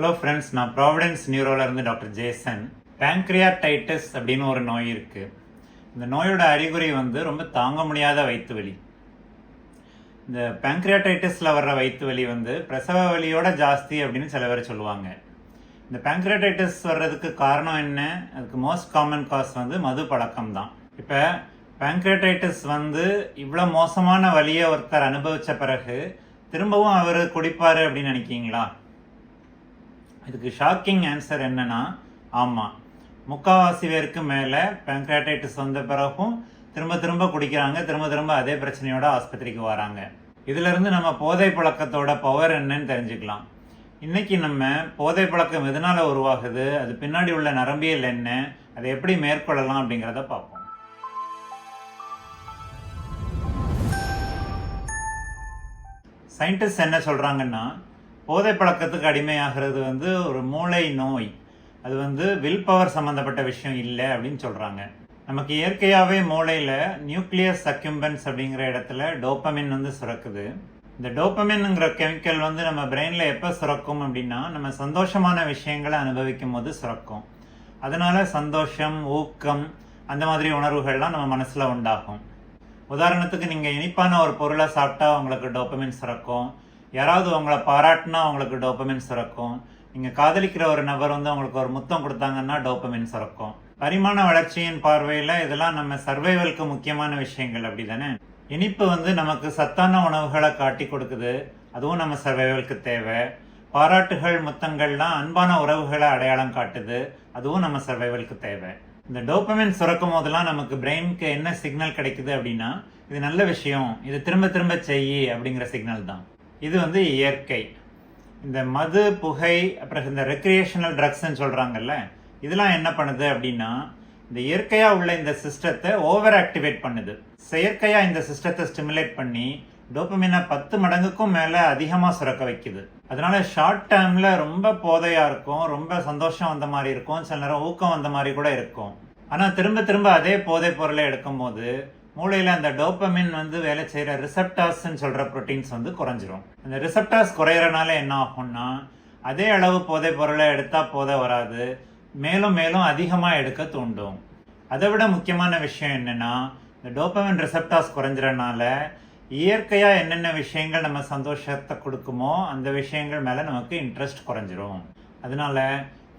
Hello friends நான் Providence நியூரோலேருந்து doctor Jason pancreatitis அப்படின்னு ஒரு நோய் இருக்கு. இந்த நோயோட அறிகுறி வந்து ரொம்ப தாங்க முடியாத வயிற்று வலி. இந்த பேங்க்ரியாடைட்டிஸில் வர்ற வயிற்று வலி வந்து பிரசவ வலியோட ஜாஸ்தி அப்படின்னு சில பேர் சொல்லுவாங்க. இந்த பேங்க்ரியாடைட்டிஸ் வர்றதுக்கு காரணம் என்ன? அதுக்கு மோஸ்ட் காமன் காஸ் வந்து மது பழக்கம் தான். இப்போ பேங்க்ரியாடைட்டிஸ் வந்து இவ்வளோ மோசமான வலியை ஒருத்தர் அனுபவித்த பிறகு திரும்பவும் அவர் குடிப்பார் அப்படின்னு நினைக்கிங்களா இதுக்கு ஷாக்கிங் ஆன்சர் என்னன்னா ஆமாம் முக்கால்வாசி பேருக்கு மேலே பேங்க்ராட்டைட்டிஸ் வந்த பிறகும் திரும்ப திரும்ப குடிக்கிறாங்க திரும்ப திரும்ப அதே பிரச்சனையோட ஆஸ்பத்திரிக்கு வராங்க. இதிலிருந்து நம்ம போதை பழக்கத்தோட பவர் என்னன்னு தெரிஞ்சுக்கலாம். இன்னைக்கு நம்ம போதை பழக்கம் எதனால உருவாகுது அது பின்னாடி உள்ள நரம்பியல் என்ன அதை எப்படி மேற்கொள்ளலாம் அப்படிங்கிறத பார்ப்போம். சயின்டிஸ்ட் என்ன சொல்கிறாங்கன்னா போதை பழக்கத்துக்கு அடிமையாகிறது வந்து ஒரு மூளை நோய். அது வந்து வில் பவர் சம்மந்தப்பட்ட விஷயம் இல்லை அப்படின்னு சொல்கிறாங்க நமக்கு இயற்கையாகவே மூளையில் நியூக்ளியஸ் சக்யூம்பன்ஸ் அப்படிங்கிற இடத்துல டோப்பமின் வந்து சுரக்குது. இந்த டோப்பமின்ங்கிற கெமிக்கல் வந்து நம்ம பிரெயினில் எப்போ சுரக்கும் அப்படின்னா நம்ம சந்தோஷமான விஷயங்களை அனுபவிக்கும் போது சுரக்கும். அதனால் சந்தோஷம் ஊக்கம் அந்த மாதிரி உணர்வுகள்லாம் நம்ம மனசில் உண்டாகும். உதாரணத்துக்கு நீங்கள் இனிப்பான ஒரு பொருளை சாப்பிட்டா உங்களுக்கு டோப்பமின் சுரக்கும். யாராவது உங்களை பாராட்டினா உங்களுக்கு டோப்பமின் சுரக்கும். நீங்கள் காதலிக்கிற ஒரு நபர் வந்து உங்களுக்கு ஒரு முத்தம் கொடுத்தாங்கன்னா டோப்பமின் சுரக்கும். பரிமாண வளர்ச்சியின் பார்வையில் இதெல்லாம் நம்ம சர்வைவலுக்கு முக்கியமான விஷயங்கள் அப்படி தானே இனிப்பு வந்து நமக்கு சத்தான உணவுகளை காட்டி கொடுக்குது. அதுவும் நம்ம சர்வைவலுக்கு தேவை. பாராட்டுகள் முத்தங்கள்லாம் அன்பான உறவுகளை அடையாளம் காட்டுது. அதுவும் நம்ம சர்வைவலுக்கு தேவை. இந்த டோப்பமின் சுரக்கும் போதெல்லாம் நமக்கு பிரெயினுக்கு என்ன சிக்னல் கிடைக்குது அப்படின்னா இது நல்ல விஷயம். இது திரும்ப திரும்ப செய்யி அப்படிங்கிற சிக்னல் தான். இது வந்து இயற்கை. இந்த மது புகை அப்புறம் இந்த ரெக்ரியேஷனல் ட்ரக்ஸ்ன்னு சொல்கிறாங்கல்ல இதெல்லாம் என்ன பண்ணுது அப்படின்னா இந்த இயற்கையாக உள்ள இந்த சிஸ்டத்தை ஓவர் ஆக்டிவேட் பண்ணுது. செயற்கையாக இந்த சிஸ்டத்தை ஸ்டிமுலேட் பண்ணி டோப்பமினை பத்து மடங்குக்கும் மேலே அதிகமாக சுரக்க வைக்குது. அதனால ஷார்ட் டேர்மில் ரொம்ப போதையாக இருக்கும் ரொம்ப சந்தோஷம் வந்த மாதிரி இருக்கும் சில நேரம் ஊக்கம் வந்த மாதிரி கூட இருக்கும். ஆனால் திரும்ப திரும்ப அதே போதை பொருளை எடுக்கும்போது மூளையில் அந்த டோப்பமின் வந்து வேலை செய்கிற ரிசப்டாஸ்ன்னு சொல்கிற ப்ரோட்டீன்ஸ் வந்து குறைஞ்சிரும். அந்த ரிசப்டாஸ் குறையிறனால என்ன ஆகும்னா அதே அளவு போதை பொருளை எடுத்தால் போதை வராது மேலும் மேலும் அதிகமாக எடுக்க தூண்டும். அதை விட முக்கியமான விஷயம் என்னென்னா இந்த டோப்பமின் ரிசப்டாஸ் குறைஞ்சிறனால இயற்கையாக என்னென்ன விஷயங்கள் நம்ம சந்தோஷத்தை கொடுக்குமோ அந்த விஷயங்கள் மேலே நமக்கு இன்ட்ரெஸ்ட் குறைஞ்சிரும். அதனால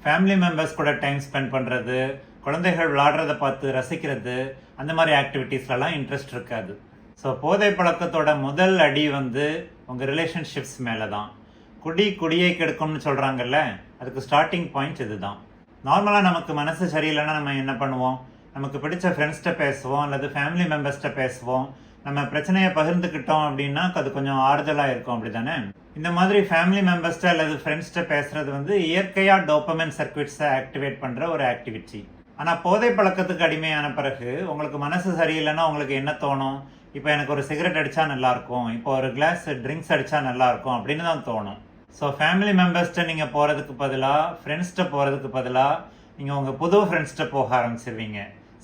ஃபேமிலி மெம்பர்ஸ் கூட டைம் ஸ்பெண்ட் பண்ணுறது குழந்தைகள் விளாடுறத பார்த்து ரசிக்கிறது அந்த மாதிரி ஆக்டிவிட்டீஸ்லலாம் இன்ட்ரெஸ்ட் இருக்காது. ஸோ போதை பழக்கத்தோட முதல் அடி வந்து உங்கள் ரிலேஷன்ஷிப்ஸ் மேலே தான் குடி குடியை கெடுக்கும்னு சொல்கிறாங்கல்ல அதுக்கு ஸ்டார்டிங் பாயிண்ட் இதுதான். நார்மலாக நமக்கு மனசு சரியில்லைன்னா நம்ம என்ன பண்ணுவோம்? நமக்கு பிடிச்ச ஃப்ரெண்ட்ஸ்கிட்ட பேசுவோம் அல்லது ஃபேமிலி மெம்பர்ஸ்கிட்ட பேசுவோம். நம்ம பிரச்சனையை பகிர்ந்துக்கிட்டோம் அப்படின்னா அது கொஞ்சம் ஆறுதலாக இருக்கும் அப்படி தானே இந்த மாதிரி ஃபேமிலி மெம்பர்ஸ்கிட்ட அல்லது ஃப்ரெண்ட்ஸ்கிட்ட பேசுகிறது வந்து இயற்கையாக டோப்பமென் சர்க்யூட்ஸை ஆக்டிவேட் பண்ணுற ஒரு ஆக்டிவிட்டி ஆனால் போதை பழக்கத்துக்கு அடிமையான பிறகு உங்களுக்கு மனசு சரியில்லைன்னா உங்களுக்கு என்ன தோணும்? இப்போ எனக்கு ஒரு சிகரெட் அடித்தா நல்லாயிருக்கும் இப்போ ஒரு கிளாஸ் ட்ரிங்க்ஸ் அடித்தா நல்லாயிருக்கும் அப்படின்னு தான் தோணும். ஸோ ஃபேமிலி மெம்பர்ஸ்கிட்ட நீங்கள் போகிறதுக்கு பதிலாக ஃப்ரெண்ட்ஸ்கிட்ட போகிறதுக்கு பதிலாக நீங்கள் உங்கள் புது ஃப்ரெண்ட்ஸ்கிட்ட போக ஆரம்பிச்சிருவீங்க.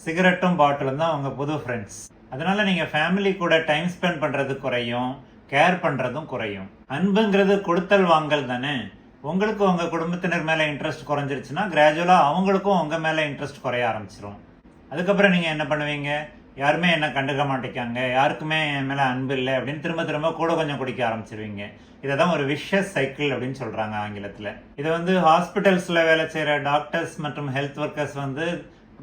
சிகரெட்டும் பாட்டிலும் தான் உங்கள் புது ஃப்ரெண்ட்ஸ் அதனால் நீங்கள் ஃபேமிலி கூட டைம் ஸ்பெண்ட் பண்ணுறது குறையும் கேர் பண்ணுறதும் குறையும். அன்புங்கிறது கொடுத்தல் வாங்கல் தானே? உங்களுக்கு உங்கள் குடும்பத்தினர் மேலே இன்ட்ரெஸ்ட் குறைஞ்சிருச்சுன்னா கிராஜுவலாக அவங்களுக்கும் உங்கள் மேலே இன்ட்ரெஸ்ட் குறைய ஆரம்பிச்சிரும். அதுக்கப்புறம் நீங்கள் என்ன பண்ணுவீங்க? யாருமே என்ன கண்டுக்க மாட்டேங்காங்க யாருக்குமே என் மேலே அன்பு இல்லை அப்படின்னு திரும்ப திரும்ப கூட கொஞ்சம் குடிக்க ஆரம்பிச்சிருவீங்க. இதை தான் ஒரு விஷஸ் சைக்கிள் அப்படின்னு சொல்கிறாங்க ஆங்கிலத்தில். இதை வந்து ஹாஸ்பிட்டல்ஸில் வேலை செய்கிற டாக்டர்ஸ் மற்றும் ஹெல்த் ஒர்க்கர்ஸ் வந்து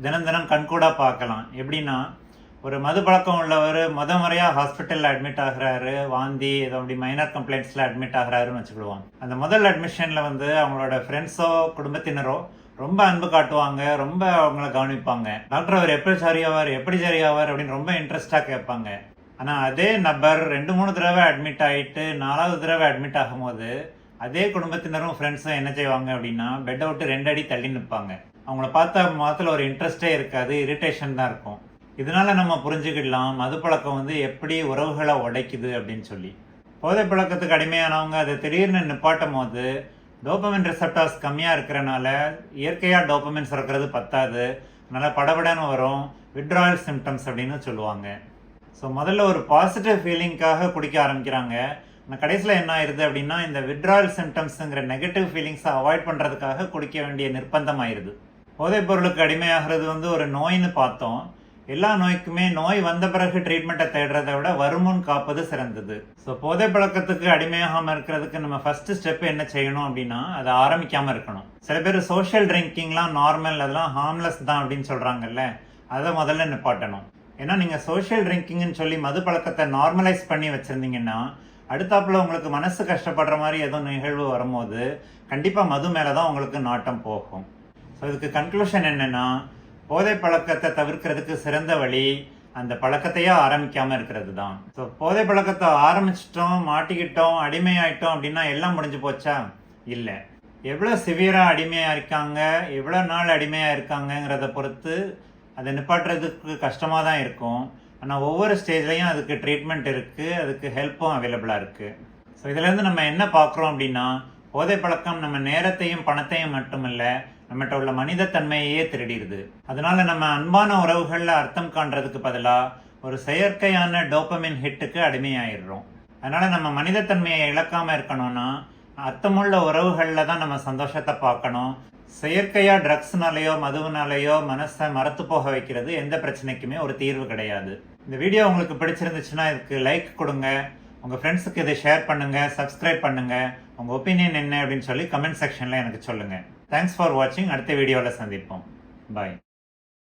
தினம் தினம் கண்கூடாக பார்க்கலாம். எப்படின்னா ஒரு மது பழக்கம் உள்ளவர் முத முறையாக ஹாஸ்பிட்டலில் அட்மிட் ஆகுறாரு வாந்தி ஏதோ அப்படி மைனர் கம்ப்ளைண்ட்ஸில் அட்மிட் ஆகிறாருன்னு வச்சுக்கிடுவாங்க. அந்த முதல் அட்மிஷனில் வந்து அவங்களோட ஃப்ரெண்ட்ஸோ குடும்பத்தினரோ ரொம்ப அன்பு காட்டுவாங்க ரொம்ப அவங்கள கவனிப்பாங்க. டாக்டர் அவர் எப்படி சரியாவார் எப்படி சரியாவார் அப்படின்னு ரொம்ப இன்ட்ரெஸ்டாக கேட்பாங்க. ஆனால் அதே நபர் ரெண்டு மூணு தடவை அட்மிட் ஆகிட்டு நாலாவது தடவை அட்மிட் ஆகும்போது அதே குடும்பத்தினரும் ஃப்ரெண்ட்ஸும் என்ன செய்வாங்க அப்படின்னா பெட்டை விட்டு ரெண்டு அடி தள்ளி நிற்பாங்க அவங்கள பார்த்தா முகத்தில் ஒரு இன்ட்ரெஸ்டே இருக்காது இரிட்டேஷன் தான் இருக்கும். இதனால நம்ம புரிஞ்சுக்கிடலாம். மது பழக்கம் வந்து எப்படி உறவுகளை உடைக்குது அப்படின்னு சொல்லி. போதை பழக்கத்துக்கு அடிமையானவங்க அதை திடீர்னு நிப்பாட்டும் போது டோப்பமின் ரிசப்டார்ஸ் கம்மியாக இருக்கிறனால இயற்கையாக டோப்பமின் சுரக்கிறது பத்தாது. நல்லா படபடன்னு வரும். விட்ராயல் சிம்டம்ஸ் அப்படின்னு சொல்லுவாங்க. ஸோ முதல்ல ஒரு பாசிட்டிவ் ஃபீலிங்காக குடிக்க ஆரம்பிக்கிறாங்க. ஆனால் கடைசியில் என்ன ஆயிருது அப்படின்னா இந்த விட்ராயல் சிம்டம்ஸுங்கிற நெகட்டிவ் ஃபீலிங்ஸை அவாய்ட் பண்ணுறதுக்காக குடிக்க வேண்டிய நிர்பந்தம் ஆயிருது போதைப் பொருளுக்கு அடிமையாகிறது வந்து ஒரு நோயின்னு பார்த்தோம். எல்லா நோய்க்குமே நோய் வந்த பிறகு ட்ரீட்மெண்ட்டை தேடுறதை விட வருமுன் காப்பது சிறந்தது. ஸோ போதை பழக்கத்துக்கு அடிமையாகாமல் இருக்கிறதுக்கு நம்ம ஃபர்ஸ்ட் ஸ்டெப் என்ன செய்யணும் அப்படின்னா அதை ஆரம்பிக்காமல் இருக்கணும். சில பேர் சோஷியல் ட்ரிங்கிங்லாம் நார்மல் அதெல்லாம் ஹார்ம்லெஸ் தான் அப்படின்னு சொல்கிறாங்கல்ல அதை முதல்ல நிப்பாட்டணும். ஏன்னா நீங்கள் சோஷியல் ட்ரிங்கிங்னு சொல்லி மது பழக்கத்தை நார்மலைஸ் பண்ணி வச்சுருந்தீங்கன்னா அடுத்தாப்புல உங்களுக்கு மனசு கஷ்டப்படுற மாதிரி ஏதோ நிகழ்வு வரும்போது கண்டிப்பாக மது மேலே தான் உங்களுக்கு நாட்டம் போகும். ஸோ இதுக்கு கன்க்ளூஷன் என்னென்னா போதை பழக்கத்தை தவிர்க்கிறதுக்கு சிறந்த வழி அந்த பழக்கத்தையே ஆரம்பிக்காம இருக்கிறது தான் ஸோ போதை பழக்கத்தை ஆரம்பிச்சிட்டோம் மாட்டிக்கிட்டோம் அடிமையாயிட்டோம் அப்படின்னா எல்லாம் முடிஞ்சு போச்சா? இல்லை. எவ்வளோ சிவியராக அடிமையாக இருக்காங்க எவ்வளோ நாள் அடிமையாக இருக்காங்கங்கிறத பொறுத்து அதை நிப்பாட்டுறதுக்கு கஷ்டமாக தான் இருக்கும். ஆனால் ஒவ்வொரு ஸ்டேஜ்லையும் அதுக்கு ட்ரீட்மெண்ட் இருக்குது அதுக்கு ஹெல்ப்பும் அவைலபிளாக இருக்குது ஸோ இதுலேருந்து நம்ம என்ன பார்க்குறோம் அப்படின்னா போதை பழக்கம் நம்ம நேரத்தையும் பணத்தையும் மட்டுமில்லை நம்மகிட்ட உள்ள மனிதத்தன்மையையே திருடிடுது. அதனால நம்ம அன்பான உறவுகளில் அர்த்தம் காண்றதுக்கு பதிலாக ஒரு செயற்கையான டோப்பமின் ஹிட்டுக்கு அடிமையாயிடுறோம். அதனால நம்ம மனிதத்தன்மையை இழக்காம இருக்கணும்னா அர்த்தமுள்ள உறவுகளில் தான் நம்ம சந்தோஷத்தை பார்க்கணும். செயற்கையாக ட்ரக்ஸ்னாலேயோ மதுவினாலேயோ மனசை மறத்து போக வைக்கிறது எந்த பிரச்சனைக்குமே ஒரு தீர்வு கிடையாது. இந்த வீடியோ உங்களுக்கு பிடிச்சிருந்துச்சுன்னா இதுக்கு லைக் கொடுங்க. உங்கள் ஃப்ரெண்ட்ஸுக்கு இதை ஷேர் பண்ணுங்கள் சப்ஸ்கிரைப் பண்ணுங்கள் உங்கள் ஒப்பீனியன் என்ன அப்படின்னு சொல்லி கமெண்ட் செக்ஷனில் எனக்கு சொல்லுங்கள் தேங்க்ஸ் ஃபார் வாட்சிங் அடுத்த வீடியோவில் சந்திப்போம். பாய்